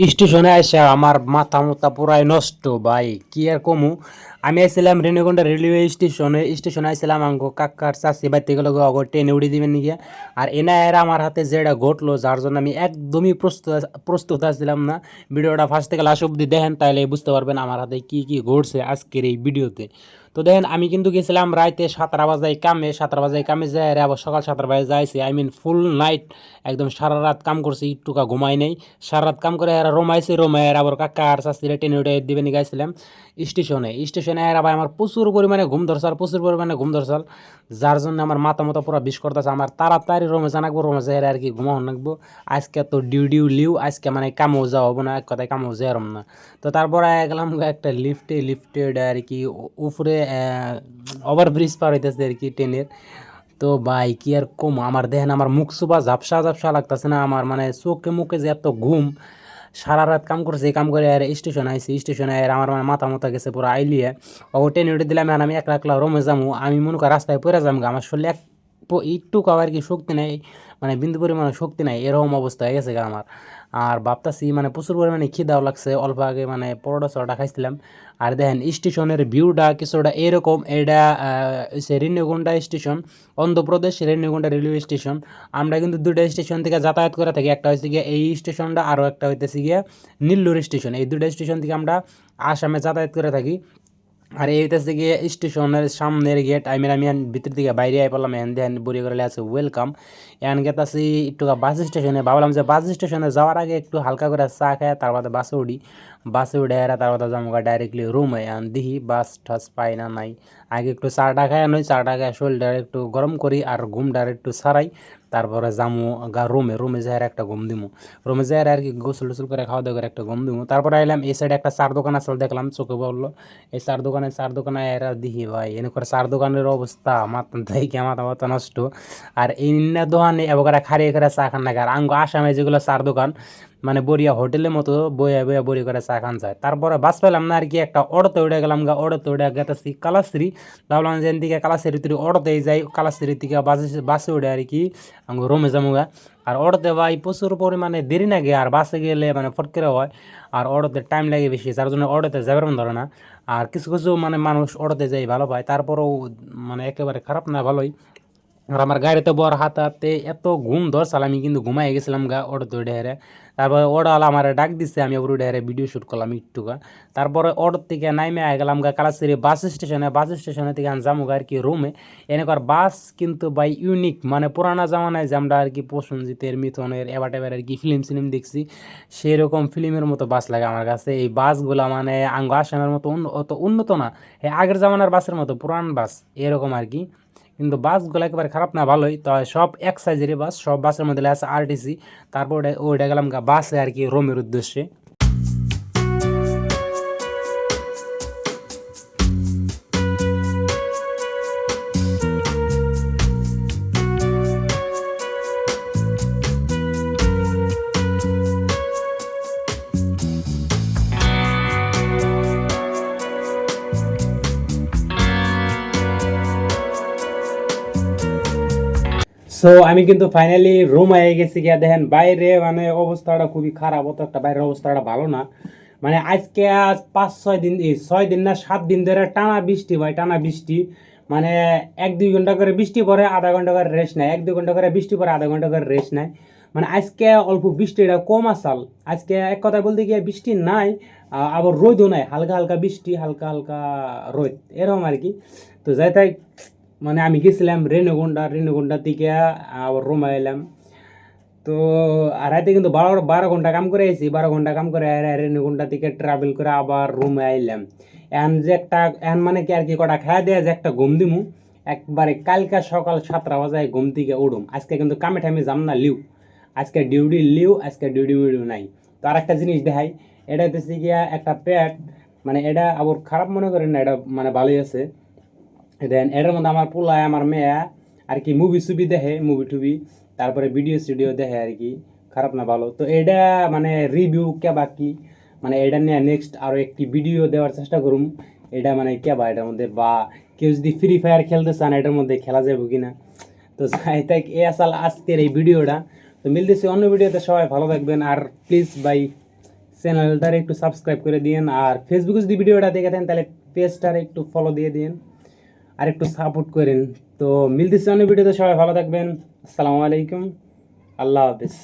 স্টেশনে এসে আমার মাথা মুথা পুরাই নষ্ট ভাই। কি আর কমু? আমি আইছিলাম রেণুগুন্ডা রেলওয়ে স্টেশনে স্টেশনে আইছিলাম আঙ্গো কাকার চাষি বাড়িতে গেলে অগর ট্রেনে উড়ে দিবেন নাকি? আর এনা এরা আমার হাতে যেটা ঘটলো, যার জন্য আমি একদমই প্রস্তুত প্রস্তুত আসছিলাম না। ভিডিওটা ফার্স্ট থেকে লাস্ট অব্দি দেখেন তাহলে বুঝতে পারবেন আমার হাতে কি কি ঘটছে আজকের এই ভিডিওতে। তো দেখেন, আমি কিন্তু গেছিলাম রাইতে সাতটা বাজায় কামে, সাতটা বাজায় কামে যাই আর আবার সকাল সাতটা বাজে যাইছি। আই মিন ফুল নাইট একদম সারা রাত কাম করছি, একটুকা ঘুমাই নেই। সারা রাত কাম করে আর রোমাইছে রোমায় আবার কাকা আর শাস্তিরে টেনে উঠে দিবেন নিয়ে গেছিলাম স্টেশনে। স্টেশনে আর আবার আমার প্রচুর পরিমাণে ঘুম ধরছাল প্রচুর পরিমাণে ঘুম ধরছাল যার জন্য আমার মাথা মতো পুরো বিষ করতেছে। আমার তাড়াতাড়ি রোমে জানাকবো রোমে যাই আর কি ঘুমাও নাকবো আজকে তো ডিউ ডিউ লিউ, আজকে মানে কামও যাওয়া হব না, এক কথায় কামও যাইরম না। তো তারপরে গেলাম একটা লিফটে লিফটে আর কি উপরে ওভার ব্রিজ পার হইতেছে আর কি ট্রেনের তো ভাই কি আর কম, আমার দেখেন আমার মুখ সুবা ঝাপসা ঝাপসা লাগতেছে না, আমার মানে চোখে মুখে যে এত ঘুম সারা রাত কাম করছে, কাম করে আর স্টেশন আইসি স্টেশনে আর আমার মানে মাথা মাথা গেছে পুরো, আইলিয়ে। ও ট্রেনে উঠে দিলাম আমি একলা একলা রমে যাব আমি মনে করি রাস্তায় পড়ে যাব আমার শরীরে এক একটু আর কি শক্তি নাই মানে বিন্দু পরিমাণে শক্তি নাই, এরকম অবস্থা হয়ে গেছে গা আমার। আর ভাবতাছি মানে প্রচুর পরিমাণে খিদাও লাগছে, অল্প আগে মানে পরোটা সরোটা খাইছিলাম। আর দেখেন, স্টেশনের ভিউটা কিছুটা এরকম, এটা সে Renigunta station, Andhra Pradesh Renigunta railway station আমরা কিন্তু দুটো স্টেশন থেকে যাতায়াত করে থাকি, একটা হচ্ছে গিয়ে এই স্টেশনটা আরও একটা হইতেছে গিয়ে নীল্লুর স্টেশন এই দুটো স্টেশন থেকে আমরা আসামে যাতায়াত করে থাকি। আর এই হইতেছে গিয়ে স্টেশনের সামনের গেট আমি আমি ভিতর দিকে বাইরে আই পড়লাম এন দেন বুড়ি করে আছে ওয়েলকাম এখান গেতাছি একটু বাস স্টেশনে ভাবলাম যে বাস স্টেশনে যাওয়ার আগে একটু হালকা করে চা খায় তারপরে বাসে উঠি। বাসে উঠে এরা তারপরে যাব ডাইরেক্টলি রুমে এখন দিহি বাস টাস পাই না নাই। আগে একটু চাটা খায় নই চাটা খায় শরীরটা একটু গরম করি আর ঘুমটা একটু সারাই। তারপরে জামু, গা, রুমে রুমে যাই একটা গম দিমু। রুমে যাই আর কি গোসল টোসল করে খাওয়া দাওয়া করে একটা গম দিমু। তারপরে আইলাম, এই সাইডে একটা চার দোকান আসলে দেখলাম, চোখে বলল এই চার দোকানে চার দোকানে এরা দিহি ভাই, এনে করে চার দোকানের অবস্থা, মাথা দেখে মাথা মাথা নষ্ট। আর এই দোকানে এবার খারিয়ে করে চা খান না আর আঙ্গ আসামে যেগুলো চার দোকান মানে বরিয়া হোটেলের মতো বইয়া বইয়া বড়ি করে চা খান যায়। তারপরে বাস পেলাম না আর কি, একটা অটোতে উঠে গেলাম গা, অটোতে উঠে গেতেছি কালাশ্রী। ভাবলাম যে দিকে কালাশ্রী তুই অটোতেই যাই কালাশ্রী থেকে বাসে বাসে উঠে আর কি রোমে যামুগা আর অটোতে ভাই প্রচুর পরিমাণে দেরি লাগে আর বাসে গেলে মানে ফটকেরে হয়, আর অটোতে টাইম লাগে বেশি, যার জন্য অটোতে যাবার ধরে না। আর কিছু কিছু মানে মানুষ অটোতে যাই ভালো পায়, তারপরেও মানে একেবারে খারাপ না, ভালোই। আর আমার গাড়িতে বর হাতাতে এত ঘুম ধরছাল, আমি কিন্তু ঘুমাই গেছিলাম গা অটো তো ডেহারে তারপরে ওড়ালা আমার ডাক দিছে, আমি ওপরে ডেহারে ভিডিও শ্যুট করলাম একটু গা তারপরে অটো থেকে নাইমে আই গেলাম গা কালাসিরি বাস স্টেশনে বাস স্টেশনে থেকে আমি যাব আর কি রুমে এনেকার বাস কিন্তু বাই ইউনিক মানে পুরানা জামানায় যে আর কি প্রসেনজিতের মিথনের, এবার আর কি ফিল্ম সিলিম দেখছি সেই রকম ফিল্মের মতো বাস লাগে আমার কাছে। এই বাসগুলা মানে আঙ্গ আসামের মতো অত উন্নত না আগের জামানার বাসের মতো পুরান বাস, এরকম আর কি। কিন্তু বাসগুলো একেবারে খারাপ না, ভালোই। তো সব এক সাইজেরই বাস সব বাসের মধ্যে আছে আরটিসি তারপর ওইটা গেলাম বাসে আর কি রোমের উদ্দেশ্যে। সো আমি কিন্তু ফাইনালি রুম হয়ে গেছি গিয়া দেখেন, বাইরে মানে অবস্থাটা খুবই খারাপ অত একটা বাইরের অবস্থাটা ভালো না। মানে আজকে আজ পাঁচ, ছয় দিন ছয় দিন না, সাত দিন ধরে টানা বৃষ্টি ভাই, টানা বৃষ্টি। মানে এক, দুই ঘণ্টা করে বৃষ্টি পরে আধা ঘণ্টা করে রেস্ট নেয়, এক, দুই ঘণ্টা করে বৃষ্টি পরে আধা ঘণ্টা করে রেস্ট নেয়। মানে আজকে অল্প বৃষ্টিটা কম আসাল। আজকে এক কথা বলতে গিয়ে বৃষ্টি নাই আবার রোদও নাই, হালকা হালকা বৃষ্টি, হালকা হালকা রোদ, এরকম আর কি। তো যাই তাই মানে আমি গেছিলাম রেণুগুন্ডা রেণুগুন্ডা থেকে আবার রুমে এলাম। তো আর রাতে কিন্তু বারো বারো ঘণ্টা কাম করে আইছি, বারো ঘণ্টা কাম করে রেণুগুন্ডা থেকে ট্রাভেল করে আবার রুমে আইলাম। এন যে একটা এন মানে কি আর কি কটা খাওয়া দেয়া যে একটা ঘুম দিমু। একবারে কালকা সকাল সাতটা বাজায় ঘুম থেকে উঠুম আজকে কিন্তু কামে ঠামে যাম না, লিউ। আজকে ডিউটি লিউ, আজকে ডিউটি মিউটি নাই। তো আর একটা জিনিস দেখাই, এটা হচ্ছে গিয়া একটা প্যাড মানে এটা আবার খারাপ মনে করেন না, এটা মানে ভালোই আছে। দেন এটার মধ্যে আমার পোলায়, আমার মেয়ে, আর কি মুভি সুভি দেখে মুভি টুভি তারপরে ভিডিও স্টুডিও দেখে আর কি, খারাপ না ভালো। তো এটা মানে রিভিউ কে বাকি মানে এটা নিয়ে নেক্সট আরও একটি ভিডিও দেওয়ার চেষ্টা করুম। এটা মানে কে বা এটার মধ্যে, বা কেউ যদি ফ্রি ফায়ার খেলতে চান, এটার মধ্যে খেলা যাবে কি না তো যাই তাই এ আসাল আজকের এই ভিডিওটা তো মিলতেছি অন্য ভিডিওতে সবাই ভালো থাকবেন। আর প্লিজ বাই চ্যানেলটার একটু সাবস্ক্রাইব করে দিন আর ফেসবুকে যদি ভিডিওটা দেখে থাকেন, তাহলে পেজটার একটু ফলো দিয়ে দিন আর একটু সাপোর্ট করেন। তো মিলতেছে অন্য ভিডিওতে সবাই ভালো থাকবেন। আসসালামু আলাইকুম। আল্লাহ হাফিজ।